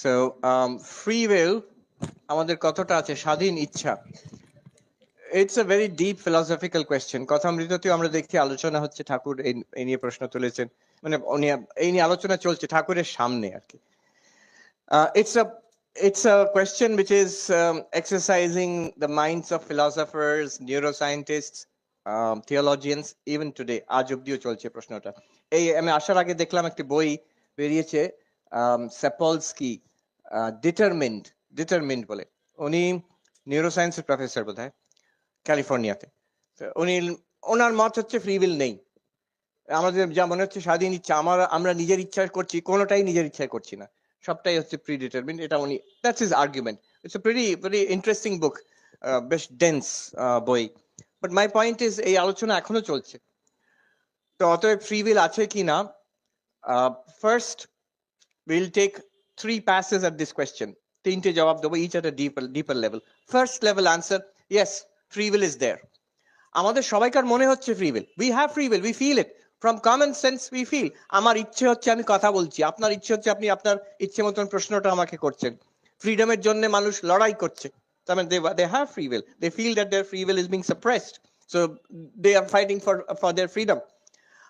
So free will um, আমাদের কতটা আছে স্বাধীন ইচ্ছা। It's a very deep philosophical question কথামৃততেও আমরা দেখি আলোচনা হচ্ছে ঠাকুর এই নিয়ে প্রশ্ন তুলেছেন। মানে উনি এই নিয়ে আলোচনা চলছে ঠাকুরের সামনে আর কি। It's a it's a question which is um, exercising the minds of philosophers, neuroscientists, um, theologians, even today. আজ অব্দিও চলছে প্রশ্নটা। এই আমি আসার আগে দেখলাম একটি বই বেরিয়েছে সেপলসকি ডিটারমিন্ড ডিটারমিন্ড বলে। উনি নিউরোসায়েন্সের প্রফেসর বোধ হয় ক্যালিফোর্নিয়াতে উনি, ওনার মত হচ্ছে ফ্রি উইল নেই। আমাদের যা মনে হচ্ছে, স্বাধীন ইচ্ছা, আমার, আমরা নিজের ইচ্ছা করছি, কোনোটাই নিজের ইচ্ছায় করছি না। সবটাই হচ্ছে প্রি ডিটারমিন এটা উনি that's is argument it's a very very interesting book বেশ ডেন্স বই। বাট মাই পয়েন্ট ইজ এই আলোচনা এখনও চলছে। তো অতএব ফ্রি উইল আছে কি না? First will take three passage at this question তিনটে জবাব দেবো each at a deeper deeper level first level answer yes free will is there আমাদের সবাইকার মনে হচ্ছে free will we have free will we feel it from common sense we feel আমার ইচ্ছে হচ্ছে আমি কথা বলছি। আপনার ইচ্ছে হচ্ছে আপনি আপনার ইচ্ছে মতন প্রশ্নটা আমাকে করছেন। ফ্রিডমের জন্য মানুষ লড়াই করছে। তার মানে they have free will they feel that their free will is being suppressed so they are fighting for for their freedom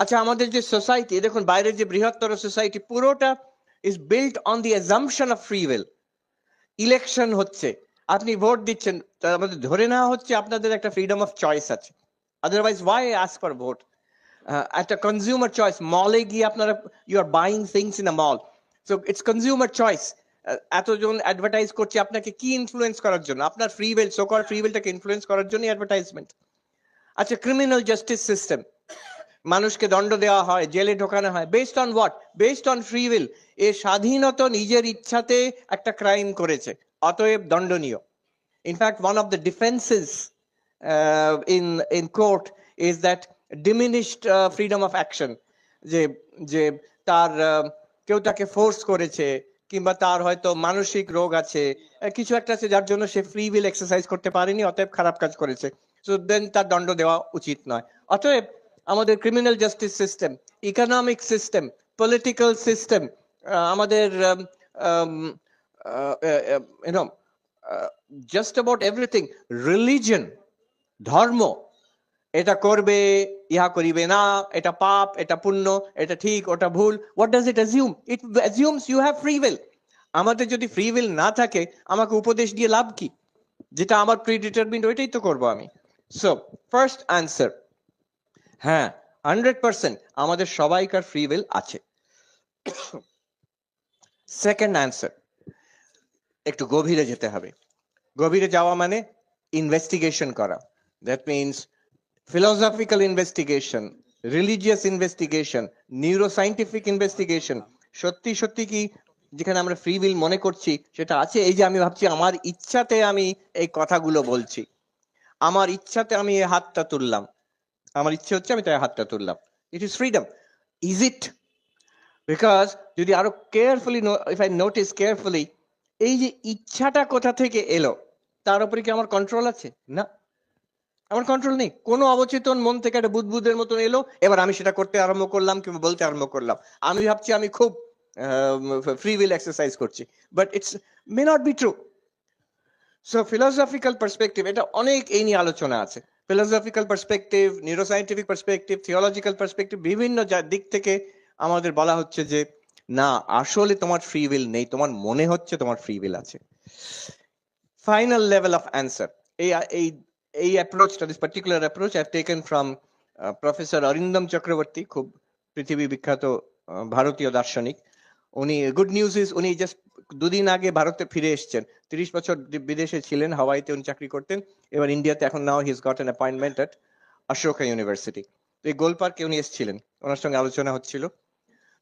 আচ্ছা আমাদের যে সোসাইটি দেখুন, বাইরের যে বৃহত্তর সোসাইটি পুরোটা is built on the assumption of free will election হচ্ছে। আপনি ভোট দিচ্ছেন তার আমাদের ধরে নেওয়া হচ্ছে আপনাদের একটা ফ্রিডম অফ চয়েস আছে। Otherwise why us for vote একটা কনজিউমার চয়েস মলে গিয়ে আপনারা you are buying things in a mall so it's consumer choice এতজন অ্যাডভার্টাইজ করছে আপনাকে কি ইনফ্লুয়েন্স করার জন্য? আপনার free will so called free উইলটাকে influence করার জন্য অ্যাডভার্টাইজমেন্ট আচ্ছা ক্রিমিনাল জাস্টিস সিস্টেম মানুষকে দণ্ড দেওয়া হয় জেলে ঢোকানো হয়। Based on what based on free will এ স্বাধীনত নিজের ইচ্ছাতে একটা ক্রাইম করেছে অতএব দণ্ডনীয়। In fact one of the defences in in court is that diminished freedom of action যে যে তার uh, কেউ তাকে ফোর্স করেছে কিংবা তার হয়তো মানসিক রোগ আছে কিছু একটা আছে যার জন্য সে ফ্রি উইল এক্সারসাইজ করতে পারেনি অতএব খারাপ কাজ করেছে। সো দেন তার দণ্ড দেওয়া উচিত নয়। অতএব আমাদের criminal justice system economic system political system আমাদের জাস্ট অ্যাবাউট এভরিথিং রিলিজন ধর্ম, এটা করবে, ইহা করিবে না, এটা পাপ, এটা পুণ্য, এটা ঠিক, ওটা ভুল what does it assume it assumes you have free will আমাদের যদি ফ্রি উইল না থাকে, আমাকে উপদেশ দিয়ে লাভ কি? যেটা আমার প্রি ডিটারমিন্ড ওইটাই তো করব আমি। সো ফার্স্ট আনসার হ্যাঁ হান্ড্রেড পার্সেন্ট আমাদের সবাইকার ফ্রি উইল আছে। সেকেন্ড অ্যান্সার একটু গভীরে যেতে হবে। গভীরে যাওয়া মানে ইনভেস্টিগেশন করা। That means philosophical investigation, religious investigation, neuroscientific investigation সত্যি সত্যি কি যেখানে আমরা ফ্রি উইল মনে করছি সেটা আছে? এই যে আমি ভাবছি আমার ইচ্ছাতে আমি এই কথাগুলো বলছি। আমার ইচ্ছাতে আমি এই হাতটা তুললাম। আমার ইচ্ছে হচ্ছে আমি তাই হাতটা তুললাম। It is freedom is it because যদি আরও carefully if I notice carefully এই যে ইচ্ছাটা কোথা থেকে এলো, তার উপরে কি আমার কন্ট্রোল আছে? না। আমার কন্ট্রোল নেই। কোনো অবচেতন মন থেকে একটা বুদবুদের মতন এলো, এবার আমি সেটা করতে আরম্ভ করলাম কিংবা বলতে আরম্ভ করলাম। আমি ভাবছি আমি খুব ফ্রি উইল এক্সারসাইজ করছি। But it's may not be true so philosophical perspective এটা অনেক এই নিয়ে আলোচনা আছে। Philosophical perspective neuroscientific perspective theological perspective বিভিন্ন দিক থেকে আমাদের বলা হচ্ছে যে, না, আসলে তোমার ফ্রি উইল নেই, তোমার মনে হচ্ছে তোমার ফ্রি উইল আছে। ফাইনাল লেভেল অফ অ্যান্সার এই এই এই অ্যাপ্রোচটা this particular approach I taken from professor Arindam Chakrabarti খুব পৃথিবী বিখ্যাত ভারতীয় দার্শনিক। উনি গুড নিউজ ইজ উনি জাস্ট দুদিন আগে ভারতে ফিরে এসেছেন। তিরিশ বছর বিদেশে ছিলেন, হাওয়াইতে উনি চাকরি করতেন। এবার ইন্ডিয়াতে এখন now his got an appointment at Ashoka university তো এই গোল পার্কে উনি এসেছিলেন। ওনার সঙ্গে আলোচনা হচ্ছিল।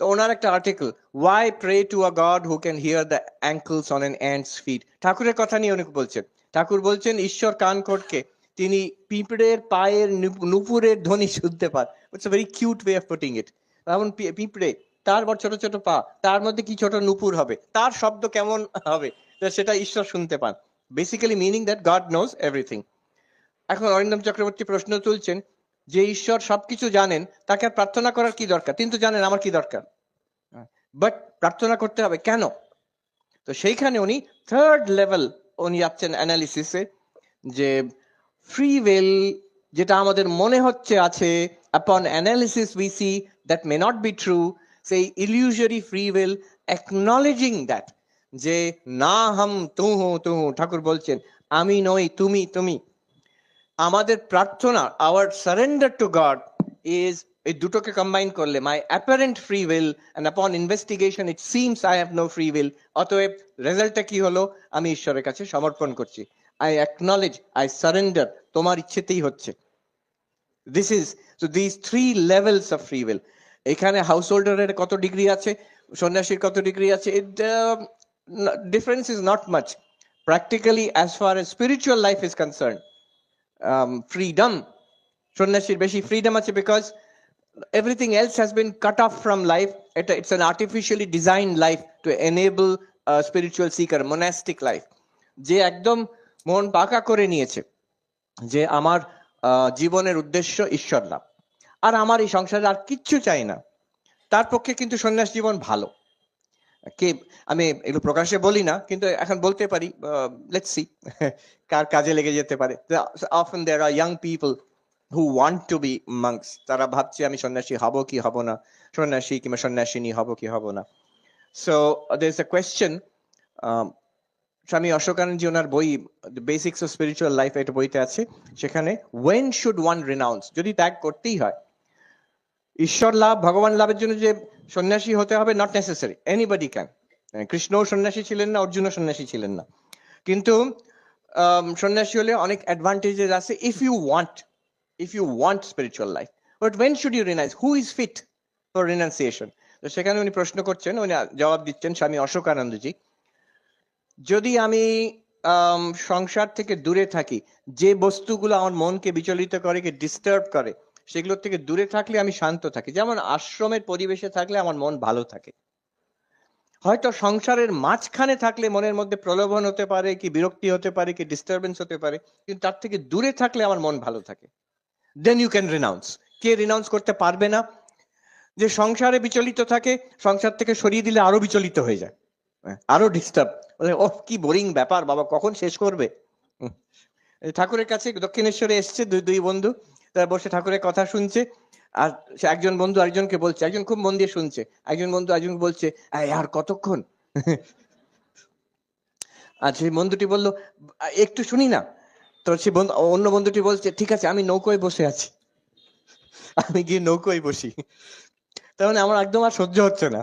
তো ওনার একটা article why pray to a god who can hear the ankles on an ant's feet ঠাকুরের কথা নিয়ে উনি বলছেন। ঠাকুর বলছেন, ঈশ্বর কান খটকে তিনি পিঁপড়ের পায়ের নুপুরের ধ্বনি শুনতে পান। It's very cute way of putting it এমন পিঁপড়ে তার বড় ছোট ছোট পা, তার মধ্যে কি ছোট নুপুর হবে, তার শব্দ কেমন হবে সেটা ঈশ্বর শুনতে পান। Basically meaning that God knows everything এখন অরিন্দম চক্রবর্তী প্রশ্ন তুলছেন, যে ঈশ্বর সবকিছু জানেন, তাকে আর প্রার্থনা করার কি দরকার? তিনি তো জানেন আমার কি দরকার। বাট প্রার্থনা করতে হবে কেন? তো সেইখানে উনি থার্ড লেভেল উনি যাচ্ছেন অ্যানালিসিসে যে ফ্রি উইল যেটা আমাদের মনে হচ্ছে আছে, upon analysis we see that may not be true সেই illusory free will acknowledging that যে না হাম তু হু তু হু ঠাকুর বলছেন, আমি নই, তুমি তুমি। আমাদের প্রার্থনা our surrender to God is এই দুটোকে কম্বাইন করলে my apparent free will and upon investigation it seems I have no free will অতএব রেজাল্টটা কি হলো? আমি ঈশ্বরের কাছে সমর্পণ করছি। আই অ্যাকনলেজ আই সারেন্ডার তোমার ইচ্ছেতেই হচ্ছে। This is so this three levels of free will এখানে হাউস হোল্ডারের কত ডিগ্রি আছে সন্ন্যাসীর কত ডিগ্রি আছে it difference is not much practically as far as spiritual life is concern freedom সন্ন্যাসীর বেশি ফ্রিডম আছে because everything else has been cut off from life. It, it's an artificially designed life to enable a spiritual seeker, monastic life. যে একদম মন পাকা করে নিয়েছে যে আমার জীবনের উদ্দেশ্য ঈশ্বর লাভ আর আমার এই সংসারে আর কিচ্ছু চাই না। তার পক্ষে কিন্তু সন্ন্যাস জীবন ভালো। কে, আমি এগুলো প্রকাশ্যে বলি না, কিন্তু এখন বলতে পারি লেটস সি কার কাজে লেগে যেতে পারে। Often there are young people who want to be monks তারা ভাবছে, আমি সন্ন্যাসী হব কি হব না? সন্ন্যাসী কিংবা সন্ন্যাসিনী হব কি হব না? So there is a question স্বামী অশোকানন্দজি, ওনার বই বেসিক্স অফ স্পিরিচুয়াল লাইফ একটা বইতে আছে। সেখানে ওয়েন শুড ওয়ান রিনাউন্স যদি ত্যাগ করতেই হয় ঈশ্বর লাভ, ভগবান লাভের জন্য যে সন্ন্যাসী হতে হবে নট নেসেসারি এনিবডি ক্যান কৃষ্ণও সন্ন্যাসী ছিলেন না, অর্জুনও সন্ন্যাসী ছিলেন না। কিন্তু সন্ন্যাসী হলে অনেক অ্যাডভান্টেজেস আছে if you want if you want spiritual life But when should you recognise who is fit for renunciation? তো সেখানে উনি প্রশ্ন করছেন, উনি জবাব দিচ্ছেন স্বামী অশোকানন্দজি। যদি আমি সংসার থেকে দূরে থাকি, যে বস্তুগুলো আমার মনকে বিচলিত করে, কে ডিস্টার্ব করে সেগুলোর থেকে দূরে থাকলে আমি শান্ত থাকি। যেমন আশ্রমের পরিবেশে থাকলে আমার মন ভালো থাকে। হয়তো সংসারের মাঝখানে থাকলে মনের মধ্যে প্রলোভন হতে পারে কি বিরক্তি হতে পারে কি ডিস্টারবেন্স হতে পারে কিন্তু তার থেকে দূরে থাকলে আমার মন ভালো থাকে। দেন ইউ ক্যান রিনাউন্স কে রিনাউন্স করতে পারবে না? যে সংসারে বিচলিত থাকে সংসার থেকে সরিয়ে দিলে আরও বিচলিত হয়ে যায়। হ্যাঁ, আরও ডিস্টার্ব ও কি বোরিং ব্যাপার বাবা কখন শেষ করবে। ঠাকুরের কাছে দক্ষিণেশ্বরে এসছে দুই দুই বন্ধু। তারা বসে ঠাকুরের কথা শুনছে আর একজন বন্ধু আরেকজনকে বলছে একজন খুব মন দিয়ে শুনছে একজন বন্ধু একজনকে বলছে "এই, আর কতক্ষণ? আর সেই বন্ধুটি বলল একটু শুনি না। তো সে বন্ধু অন্য বন্ধুটি বলছে ঠিক আছে আমি নৌকোয় বসে আছি। আমি গিয়ে নৌকোয় বসি। তার মানে আমার একদম আর সহ্য হচ্ছে না।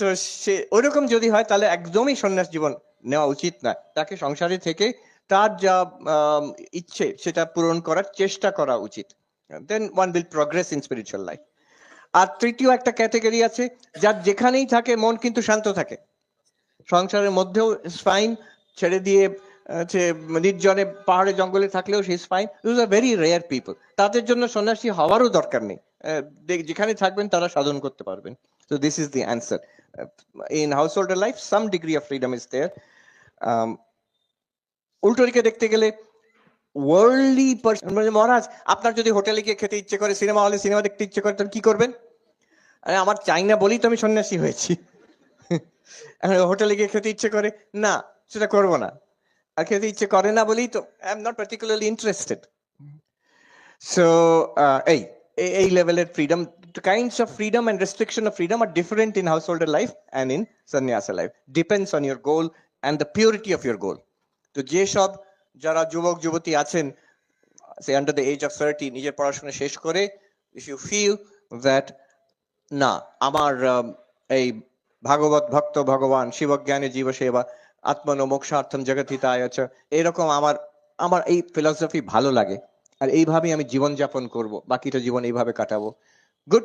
তো সে ওইরকম যদি হয় তাহলে একদমই সন্ন্যাস জীবন নেওয়া উচিত না। তাকে সংসারে থেকে তার যা ইচ্ছে সেটা পূরণ করার চেষ্টা করা উচিত। Then one will progress in spiritual life আর তৃতীয় একটা ক্যাটাগরি আছে, যার যেখানেই থাকে, মন কিন্তু শান্ত থাকে। সংসারের মধ্যেও ফাইন ছেড়ে দিয়ে সে নির্জনে পাহাড়ে, জঙ্গলে থাকলেও সে fine those are very rare people তাদের জন্য সন্ন্যাসী হওয়ারও দরকার নেই। যেখানে থাকবেন, তারা সাধন করতে পারবেন। তো this is the answer in householder life some degree of freedom is there উল্টো দিকে দেখতে গেলে ওয়ার্ল্ডলি পার্সন মানে মহারাজ, আপনার যদি হোটেলে গিয়ে খেতে ইচ্ছে করে, সিনেমা হলে সিনেমা দেখতে ইচ্ছে করে, তাহলে কি করবেন? আমার চাই না বলেই তো আমি সন্ন্যাসী হয়েছি। হোটেলে গিয়ে খেতে ইচ্ছে করে, না, সেটা করব না। আর খেতে ইচ্ছে করে না বলেই তো I am not particularly interested so এই, এই- এই লেভেলের freedom kinds of freedom and restriction of freedom are different in householder life and in sannyasa life depends on your goal and the purity of your goal তো যেসব যারা যুবক, যুবতী আছেন say under the age of thirty নিজের পড়াশোনা শেষ করে ইফ ইউ ফিল দ্যাট না, আমার এই ভাগবত ভক্ত ভগবান, শিবজ্ঞানে জীব সেবা আত্মন মোক্ষার্থম জগৎহিতায় আচ্ছা এরকম আমার আমার এই ফিলসফি ভালো লাগে। আর এইভাবেই আমি জীবন যাপন করব, বাকিটা জীবন এইভাবে কাটাবো। গুড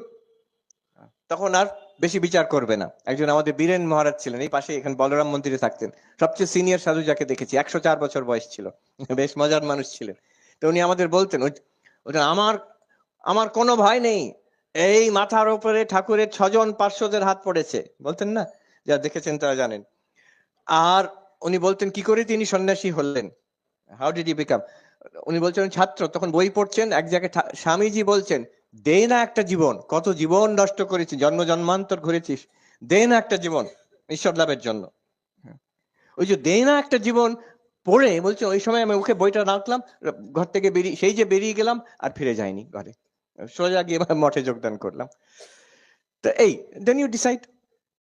তখন আর বেশি বিচার করবে না। একজন আমাদের বীরেন মহারাজ ছিলেন, এই পাশে এখানে বলরাম মন্দিরে থাকতেন। সবচেয়ে সিনিয়র সাধু যাকে দেখেছি, একশো চার বছর বয়স ছিল, বেশ মজার মানুষ ছিলেন। তো উনি আমাদের বলতেন আমার আমার কোনো ভয় নেই। এই মাথার উপরে ঠাকুরের ছজন পার্শ্বদের হাত পড়েছে। বলতেন না? যা দেখেছেন তারা জানেন। আর উনি বলতেন, কি করে তিনি সন্ন্যাসী হলেন? হাউ ডিড ই বিকাম উনি বলছেন, ছাত্র। তখন বই পড়ছেন, এক জায়গায় স্বামীজি বলছেন দে না একটা জীবন। কত জীবন নষ্ট করেছিস, জন্ম জন্মান্তর ঘুরেছিস দে না একটা জীবন ঈশ্বর লাভের জন্য। ওই যে দে না একটা জীবন পড়ে, বলছে ওই সময় আমি ওকে বইটা রাখলাম, ঘর থেকে বেরিয়ে, সেই যে বেরিয়ে গেলাম আর ফিরে যাইনি ঘরে। সোজা গিয়ে মঠে যোগদান করলাম। তো এই দেন ইউ ডিসাইড